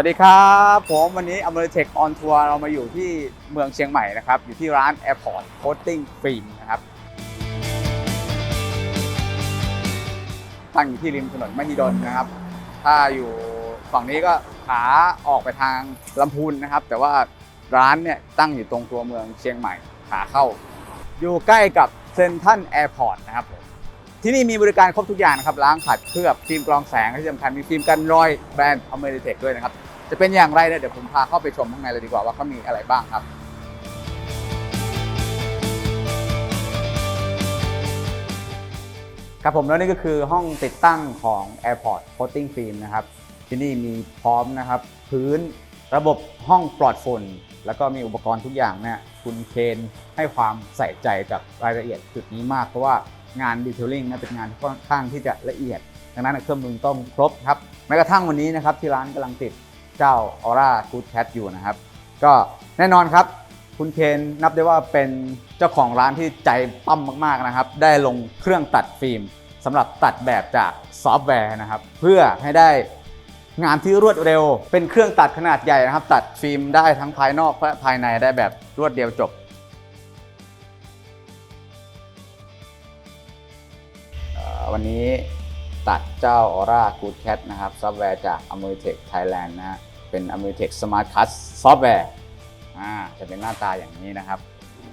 วัสดีครับ ผมวันนี้อเมริเทคออนทัวร์เรามาอยู่ที่เมืองเชียงใหม่นะครับ อยู่ที่ร้าน Airport Coating Film นะครับ ตั้งอยู่ที่ริมถนนมหิดลนะครับ ถ้าอยู่ฝั่งนี้ก็ขาออกไปทางลำพูนนะครับ แต่ว่าร้านเนี่ยตั้งอยู่ตรงตัวเมืองเชียงใหม่ขาเข้า อยู่ใกล้กับเซนทันแอร์พอร์ตนะครับที่นี่มีบริการครบทุกอย่างนะครับ ล้างขัดเคลือบฟิล์มกรองแสงที่สำคัญมีฟิล์มกันรอยแบรนด์อเมริเทคด้วยนะครับ จะเป็นอย่างไรเนี่ยเดี๋ยวผมพาเข้าไปชมข้างในเลยดีกว่าว่าเขามีอะไรบ้างครับ ครับผมแล้วนี่ก็คือห้องติดตั้งของ Airport Coating Film นะครับ ที่นี่มีพร้อมนะครับ พื้นระบบห้องปลอดฝุ่นแล้วก็มีอุปกรณ์ทุกอย่างเนี่ยคุณเคนให้ความใส่ใจกับรายละเอียดจุดนี้มาก เพราะว่างานดีเทลลิ่งนะเป็นงานที่ค่อนข้างที่จะละเอียด ดังนั้นเครื่องมือต้องครบครับแม้กระทั่งวันนี้นะครับที่ร้านกำลังติด เจ้า Aura Good Cat อยู่นะครับ ก็แน่นอนครับ คุณเคนนับได้ว่าเป็นเจ้าของร้านที่ใจปั้มมากๆนะครับ ได้ลงเครื่องตัดฟิล์มสำหรับตัดแบบจากซอฟต์แวร์นะครับ เพื่อให้ได้งานที่รวดเร็ว เป็นเครื่องตัดขนาดใหญ่นะครับ ตัดฟิล์มได้ทั้งภายนอกและภายในได้แบบรวดเดียวจบวันนี้ตัดเจ้า Aura Good Cat นะครับ ซอฟต์แวร์จาก a m e r i t e c h Thailand นะฮะ เป็น a m e r i t e c h Smart Cut Software อ่าจะเป็นหน้าตาอย่างนี้นะครับ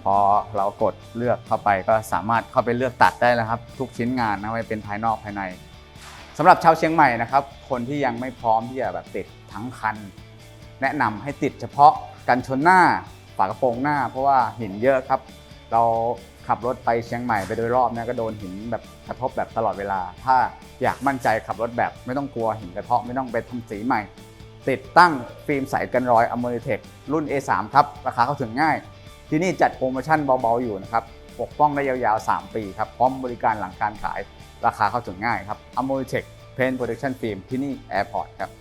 พอเรากดเลือกเข้าไปก็สามารถเข้าไปเลือกตัดได้แล้วครับ ทุกชิ้นงานนะไม่ว่าเป็นภายนอกภายในสำหรับชาวเชียงใหม่นะครับ คนที่ยังไม่พร้อมที่จะแบบติดทั้งคัน แนะนำให้ติดเฉพาะกันชนหน้าฝากระโปรงหน้า เพราะว่าหินเยอะครับ เราขับรถไปเชียงใหม่ไปโดยรอบเนี่ยก็โดนหินแบบกระทบแบบตลอดเวลา ถ้าอยากมั่นใจขับรถแบบไม่ต้องกลัวหินกระเทาะไม่ต้องไปทำสีใหม่ ติดตั้งฟิล์มใสกันรอยอ m e r i t e c h รุ่น A3 ครับ ราคาเข้าถึงง่าย ที่นี่จัดโปรโมชั่นเบาๆอยู่นะครับ ปกป้องได้ยาวๆ 3 ปีครับ พร้อมบริการหลังการขาย ราคาเข้าถึงง่ายครับ a m e r i t e c h Paint Protection Film ที่นี่ Airport ครับ